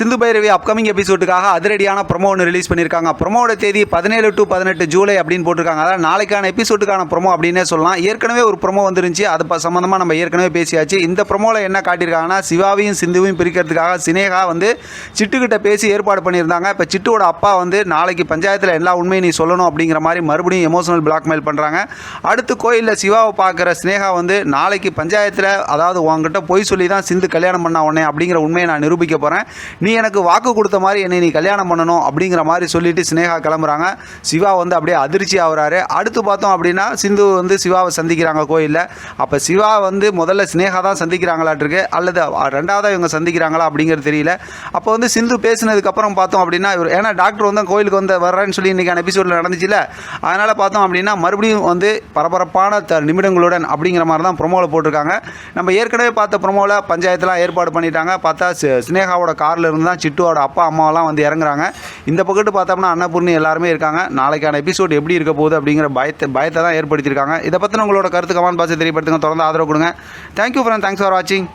Sindhu Bhairavi upcoming எபிசோடுக்காக அதிரடியான promo ஒன்று release பண்ணியிருக்காங்க. ப்ரொமோட தேதி பதினேழு டு பதினெட்டு ஜூலை அப்படின்னு போட்டிருக்காங்க. அதாவது நாளைக்கான எபிசோடுக்கான ப்ரொமோ அப்படின்னே சொல்லலாம். ஏற்கனவே ஒரு ப்ரொமோ வந்துருந்துச்சு. அது சம்மந்தமாக நம்ம ஏற்கனவே பேசியாச்சு. இந்த ப்ரொமோவில் என்ன காட்டியிருக்காங்கன்னா சிவாவையும் சிந்துவையும் பிரிக்கிறதுக்காக சினேகா வந்து சிட்டுக்கிட்ட பேசி ஏற்பாடு பண்ணியிருந்தாங்க. இப்போ சிட்டுவோட அப்பா வந்து நாளைக்கு பஞ்சாயத்தில் எல்லா உண்மையும் நீ சொல்லணும் அப்படிங்கிற மாதிரி மறுபடியும் எமோஷனல் பிளாக்மெயில் பண்ணுறாங்க அடுத்து கோயிலில் சிவாவை பார்க்குற சினேகா வந்து நாளைக்கு பஞ்சாயத்தில் அதாவது உங்ககிட்ட பொய் சொல்லி தான் சிந்து கல்யாணம் பண்ண உடனே அப்படிங்கிற உண்மையை நான் நிரூபிக்க போகிறேன் நீ நீ எனக்கு வாக்கு கொடுத்த மாதிரி என்னை நீ கல்யாணம் பண்ணணும் அப்படிங்கிற மாதிரி சொல்லிட்டு சினேகா கிளம்புறாங்க. சிவா வந்து அப்படியே அதிர்ச்சி ஆகுறாரு. அடுத்து பார்த்தோம் அப்படின்னா சிந்து வந்து சிவாவை சந்திக்கிறாங்க கோயிலில். அப்போ சிவா வந்து முதல்ல சினேகா தான் சந்திக்கிறாங்களாட்டிருக்கு அல்லது ரெண்டாவதாக இவங்க சந்திக்கிறாங்களா அப்படிங்கிறது தெரியல. அப்போ வந்து சிந்து பேசினதுக்கப்புறம் பார்த்தோம் அப்படின்னா இவர் ஏன்னா டாக்டர் வந்து கோயிலுக்கு வந்து வர்றேன்னு சொல்லி இன்றைக்கான எபிசோடில் நடந்துச்சுல. அதனால் பார்த்தோம் அப்படின்னா மறுபடியும் வந்து பரபரப்பான த நிமிடங்களுடன் அப்படிங்கிற மாதிரி தான் ப்ரொமோவில் போட்டிருக்காங்க. நம்ம ஏற்கனவே பார்த்த ப்ரொமோவில் பஞ்சாயத்துலாம் ஏற்பாடு பண்ணிட்டாங்க. பார்த்தா சி- சினேகாவோட காரில் இருந்து தான் சிட்டுவோட அப்பா அம்மாவெல்லாம் வந்து இறங்குறாங்க. இந்த பக்கத்து பார்த்தோம்னா அன்னபூர்ணி எல்லாருமே இருக்காங்க. நாளைக்கான எபிசோட் எப்படி இருக்க போகுது அப்படிங்கிற பயத்தை பயத்தை தான் ஏற்படுத்தியிருக்காங்க. இதை பற்றின உங்களோட கருத்து கமெண்ட் பாக்ஸை தெரியப்படுத்துங்க. தொடர்ந்து ஆதரவு கொடுங்க. தேங்க்யூ ஃப்ரெண்ட் தேங்க்ஸ் ஃபார் வாட்சிங்